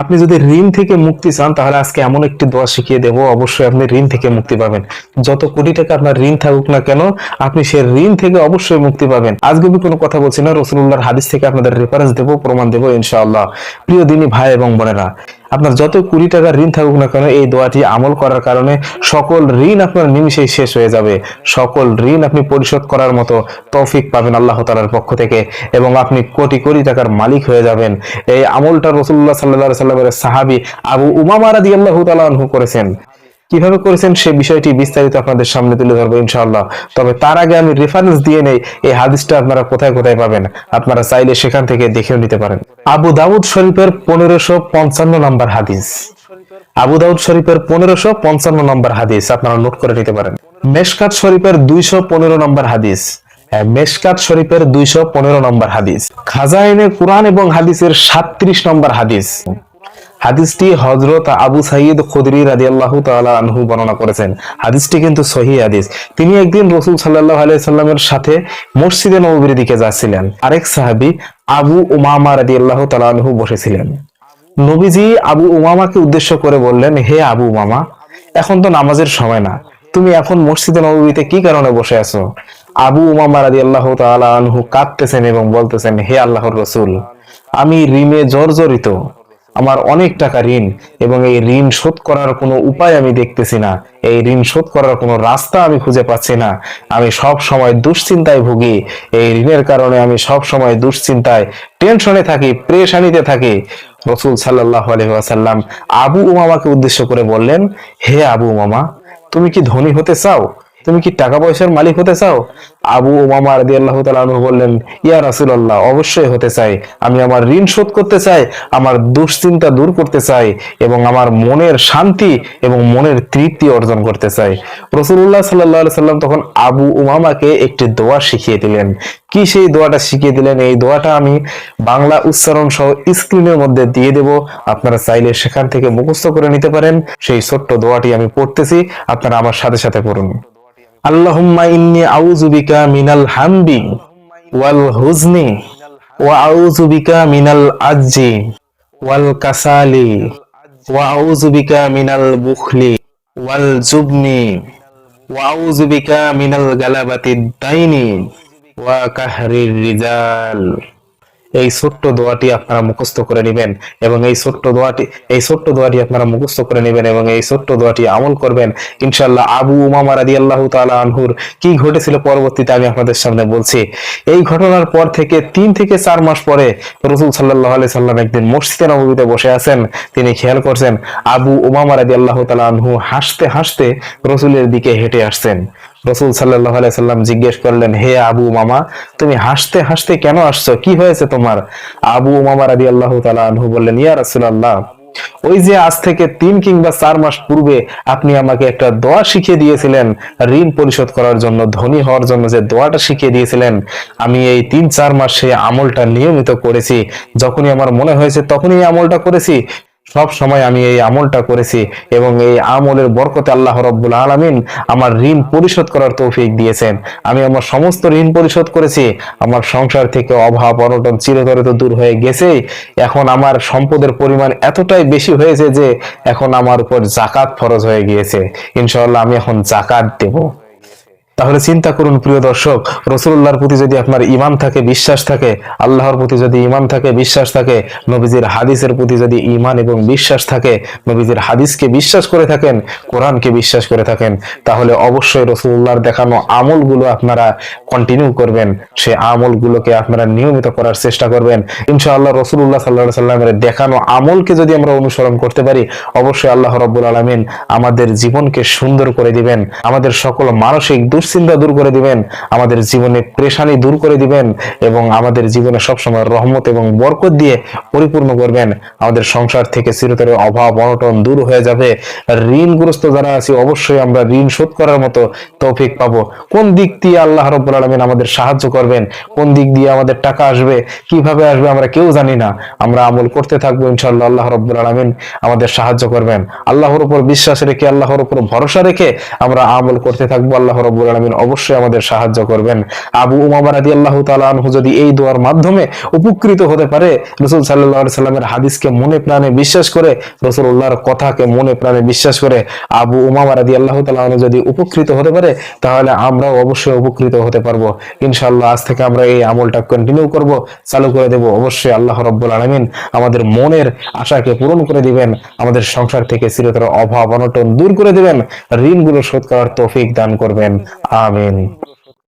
আপনি যদি ঋণ থেকে মুক্তি চান, তাহলে আজকে এমন একটি দোয়া শিখিয়ে দেবো, অবশ্যই আপনি ঋণ থেকে মুক্তি পাবেন। যত কোটি টাকা আপনার ঋণ থাকুক না কেন, আপনি সে ঋণ থেকে অবশ্যই মুক্তি পাবেন। আজকে আমি কোনো কথা বলছি না রসুল্লাহর হাদিস থেকে আপনাদের রেফারেন্স দেবো, প্রমাণ দেবো, ইনশাআল্লাহ। প্রিয় দিনী ভাই এবং বোনেরা আপনার যত কুড়ি টাকার ঋণ থাকুক না কেন, এই দোয়াটি আমল করার কারণে সকল ঋণ আপনার নিমিশেই শেষ হয়ে যাবে। সকল ঋণ আপনি পরিশোধ করার মতো তৌফিক পাবেন আল্লাহ তালার পক্ষ থেকে এবং আপনি কোটি কোটি টাকার মালিক হয়ে যাবেন। এই আমলটা রসুল্লাহ সাল্লাহ সাল্লামের সাহাবি আবু উমামারা দিয়ে আল্লাহ তালাহু করেছেন। কীভাবে করেছেন সে বিষয়টি বিস্তারিত আপনাদের সামনে তুলে ধরবো ইনশাআল্লাহ। তবে তার আগে আমি রেফারেন্স দিয়ে নেই এই হাদিসটা আপনারা কোথায় কোথায় পাবেন? আপনারা চাইলে সেখান থেকে দেখেও নিতে পারেন। আবু দাউদ শরীফের পনেরোশো পঞ্চান্ন নম্বর হাদিস। আবু দাউদ শরীফের পনেরোশো পঞ্চান্ন নম্বর হাদিস আপনারা নোট করে নিতে পারেন। মেশকাত শরীফের দুইশো পনেরো নম্বর হাদিস। হ্যাঁ, মেশকাত শরীফের দুইশো পনেরো নম্বর হাদিস। খাজাইনে কোরআন এবং হাদিসের সাতত্রিশ নম্বর হাদিস। হাদিসটি হজরত আবু সাইদ খুদরি রাজি আল্লাহ আনহু বর্ণনা করেছেন। হাদিসটি কিন্তু সহি হাদিস। তিনি একদিন রসুল সাল্লাহ আলাইসাল্লামের সাথে মসজিদে নবীর দিকে যাচ্ছিলেন। আরেক সাহাবি আবু উমামা রাজি আল্লাহ আনহু বসেছিলেন। নবীজি আবু উমামাকে উদ্দেশ্য করে বললেন, হে আবু উমামা, এখন তো নামাজের সময় না। তুমি এখন মসজিদে নবীতে কি কারণে বসে আছো? আবু উমামা রাজি আল্লাহ আনহু কাঁদতেছেন এবং বলতেছেন, হে আল্লাহর রসুল, আমি রিমে জর্জরিত। আমার অনেক টাকা ঋণ এবং এই ঋণ শোধ করার কোনো উপায় আমি দেখতেছি না। এই ঋণ শোধ করার কোনো রাস্তা আমি খুঁজে পাচ্ছি না। আমি সব সময় দুশ্চিন্তায় ভুগি। এই ঋণের কারণে আমি সব সময় দুশ্চিন্তায়, টেনশনে থাকি, প্রেশানিতে থাকি। রসুল সাল্লাহ আলহাসাল্লাম আবু উমামাকে উদ্দেশ্য করে বললেন, হে আবু উমামা, তুমি কি ধনী হতে চাও? তুমি কি টাকা পয়সার মালিক হতে চাও? আবু ওমামা রাদি আল্লাহ তালু বললেন, ইয়া রাসুল্লাহ অবশ্যই হতে চাই। আমি আমার ঋণ শোধ করতে চাই, আমার দুশ্চিন্তা দূর করতে চাই এবং আমার মনের শান্তি এবং মনের তৃপ্তি অর্জন করতে চাই। রসুল্লাহ সাল্লাহ সাল্লাম তখন আবু উমামাকে একটি দোয়া শিখিয়ে দিলেন। কি সেই দোয়াটা শিখিয়ে দিলেন? এই দোয়াটা আমি বাংলা উচ্চারণ সহ স্ক্রিনের মধ্যে দিয়ে দেব। আপনারা চাইলে সেখান থেকে মুখস্থ করে নিতে পারেন। সেই ছোট্ট দোয়াটি আমি পড়তেছি। আপনারা আমার সাথে সাথে পড়ুন। আল্লাহুম্মা ইন্নি আউযু বিকা মিনাল হামদি ওয়াল হুজনি ওয়া আউযু বিকা মিনাল আজ্জি ওয়াল কাসালি ওয়া আউযু বিকা মিনাল বুখলি ওয়াল জুবনি ওয়া আউযু বিকা মিনাল গালাবাতি দাইনি ওয়া কাহরির রিজাল। এই ছোট্ট দোয়াটি আপনারা মুখস্থ করে নেবেন এবং এই ছোট্ট দোয়াটি, এই ছোট্ট দোয়াটি আপনারা মুখস্থ করে নেবেন এবং এই ছোট্ট দোয়াটি আমল করবেন। ইনশাল্লাহ আবু উমামা রাদি আল্লাহ তালা আনহুর কি ঘটেছিল পরবর্তীতে আমি আপনাদের সামনে বলছি। এই ঘটনার পর থেকে তিন থেকে চার মাস পরে রসুল সাল্লাহ আলি সাল্লাম একদিন মসজিদে নবীতে বসে আছেন। তিনি খেয়াল করছেন আবু উমামা রাদি আল্লাহ তালা আনহু হাসতে হাসতে রসুলের দিকে হেঁটে আসছেন। রসুল সাল্লাহ সাল্লাম জিজ্ঞেস করলেন, হে আবু মামা, তুমি হাসতে হাসতে কেন আসছো? কি হয়েছে তোমার? আবু মামা রাদি আল্লাহ আনহু বললেন, ইয়া রাসুল্লাহ ওই যে আজ থেকে তিন কিংবা চার মাস পূর্বে আপনি আমাকে একটা দোয়া শিখিয়ে দিয়েছিলেন, ঋণ পরিশোধ করার জন্য, ধনী হওয়ার জন্য যে দোয়াটা শিখিয়ে দিয়েছিলেন, আমি এই তিন চার মাস আমলটা নিয়মিত করেছি। যখনই আমার মনে হয়েছে তখনই আমলটা করেছি সব সময় আমি এই আমলটা করেছি এবং এই আমলের বরকতে আল্লাহ রব্বুল আলমিন আমার ঋণ পরিশোধ করার তৌফিক দিয়েছেন। আমি আমার সমস্ত ঋণ পরিশোধ করেছি। আমার সংসার থেকে অভাব, অনটন চিরতরে তো দূর হয়ে গেছে। এখন আমার সম্পদের পরিমাণ এতটাই বেশি হয়েছে যে এখন আমার উপর জাকাত ফরজ হয়ে গিয়েছে। ইনশাআল্লাহ আমি এখন জাকাত দেবো। তাহলে চিন্তা করুন, প্রিয় দর্শক রসুল্লাহর প্রতি যদি আপনার ইমান থাকে, বিশ্বাস থাকে, আল্লাহর প্রতি যদি ইমান থাকে, বিশ্বাস থাকে, নবীজির হাদিসের প্রতি যদি ইমান এবং বিশ্বাস থাকে, নবীজির হাদিসকে বিশ্বাস করে থাকেন, কোরআনকে বিশ্বাস করে থাকেন, তাহলে অবশ্যই রসুল্লাহর দেখানো আমলগুলো আপনারা কন্টিনিউ করবেন। সে আমলগুলোকে আপনারা নিয়মিত করার চেষ্টা করবেন। ইনশাআল্লাহ রসুল্লাহ সাল্লাহ সাল্লামের দেখানো আমলকে যদি আমরা অনুসরণ করতে পারি, অবশ্যই আল্লাহ রব্বুল আলমিন আমাদের জীবনকে সুন্দর করে দিবেন। আমাদের সকল মানসিক দুশ্চিন্তা দূর করে দিবেন, আমাদের জীবনে প্রেশানি দূর করে দিবেন এবং আমাদের জীবনে সবসময় রহমত এবং বরকত দিয়ে পরিপূর্ণ করবেন। আমাদের সংসার থেকে চিরতরে অভাব, অনটন দূর হয়ে যাবে। ঋণগ্রস্ত যারা আছি, অবশ্যই আমরা ঋণ শোধ করার মতো তৌফিক পাবো। কোন দিক দিয়ে আল্লাহ রব্বুল আলমিন আমাদের সাহায্য করবেন, কোন দিক দিয়ে আমাদের টাকা আসবে, কীভাবে আসবে আমরা কেউ জানি না। আমরা আমল করতে থাকব ইনশাল্লাহ আল্লাহ রব্বুল আলমিন আমাদের সাহায্য করবেন। আল্লাহর উপর বিশ্বাস রেখে, আল্লাহর উপর ভরসা রেখে আমরা আমল করতে থাকব আল্লাহ রব্বুল আলমিন অবশ্যই আমাদের সাহায্য করবেন। আবু উমামা রাদি আল্লাহ আনহু যদি এই দোয়ার মাধ্যমে উপকৃত হতে পারে, রসুল সাল্লাহ সাল্লামের হাদিসকে মনে প্রাণে বিশ্বাস করে রসুল্লাহর কথাকে মনে প্রাণে বিশ্বাস করে আবু উমামা রাদি আল্লাহ তালু যদি উপকৃত হতে পারে, তাহলে আমরাও অবশ্যই উপকৃত হতে পারব। ইনশাআল্লাহ আজ থেকে আমরা এই আমলটা কন্টিনিউ করব। চালু করে দেব। অবশ্যই আল্লাহ রব্বুল আলমিন আমাদের মনের আশাকে পূরণ করে দিবেন। আমাদের সংসার থেকে চিরতর অভাব অনটন দূর করে দিবেন। ঋণগুলো শোধ করার তৌফিক দান করবেন। আমিন